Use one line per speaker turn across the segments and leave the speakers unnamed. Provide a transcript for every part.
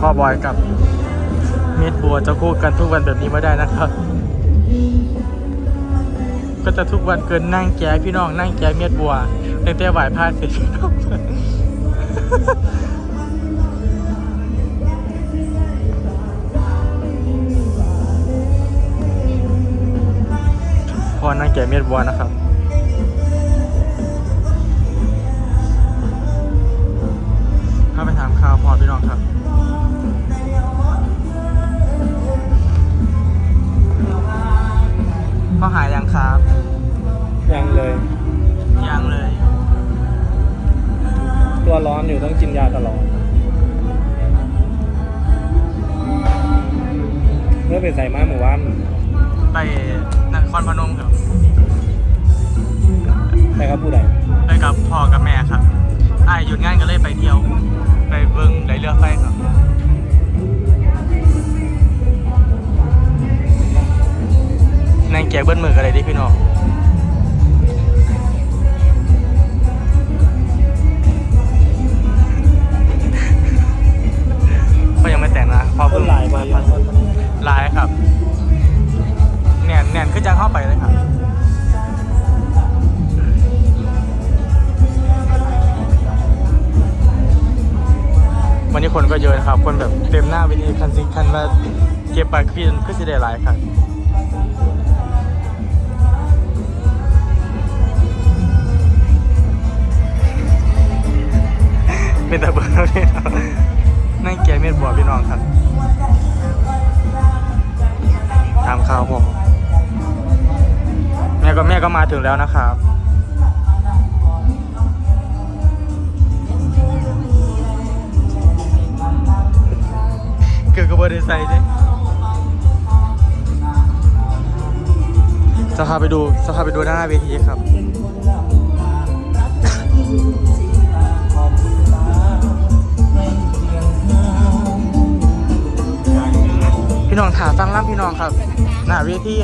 พ่อบอยกับเม็ดบัวจะคู่กันทุกวันแบบนี้ไม่ได้นะครับ ก็จะทุกวันเกินนั่งแก้พี่น้องนั่งแก้เม็ดบัวตั้งแต่ไหวพลาดเสร็จพี่น้องพอนั่งแก้เม็ดบัวนะครับเข้าไปถามข่าวพอพี่น้องครับ
กินยาตลอดเมื่อไปใส่ม้าหมู่บ้าน
ไปนครพนมครับ
ไปครับผู้ใด
ไปกับพ่อกับแม่ครับอายหยุดงานก็เลยไปเที่ยว ไปเบิ่งไหลเรือไฟครับนางแกกเบิ้ลมือกันเลยดิพี่น้อง วันนี้คนก็เยอะนะครับ คนแบบเต็มหน้าเวทีคันซิคันว่าเก็บบัตรขึ้นก็จะได้หลายครับเป็นตะเบิร์พี่น้นั่งแกเม็ดบัวพี่น้องครับตามข่าวผมแม่ก็แม่ก็มาถึงแล้วนะครับ ใส่ดิจะพาไปดูจะพาไปดูหน้าเวทีครับ พี่น้องถาฟังล่ำพี่น้องครับ หน้าเวที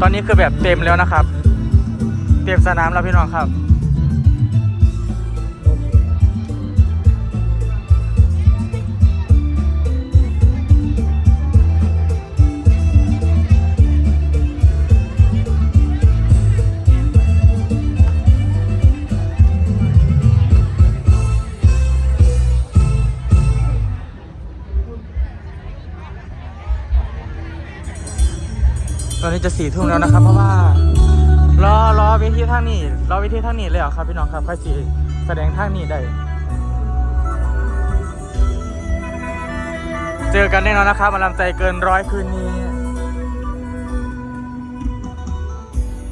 ตอนนี้คือแบบเต็มแล้วนะครับ เต็มสนามแล้วพี่น้องครับ ตอนนี้จะสี่ทุ่มแล้วนะครับ เพราะว่ารอรอเวทีทางนี้รอเวทีทางนี้เลยเหรอครับพี่น้องครับค่อยสีแสดงทางนี้ได้เจอกันแน่นอนนะครับมาลำใจเกินร้อยคืนนี้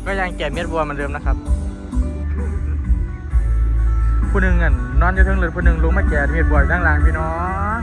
ก็ยังแก่เม็ดบัวเหมือนเดิมนะครับผู้หนึ่งอะนอนอยู่เทั้งเรือนผู้หนึ่งลุงมาแก่เม็ดบัวด้านล่างพี่น้อง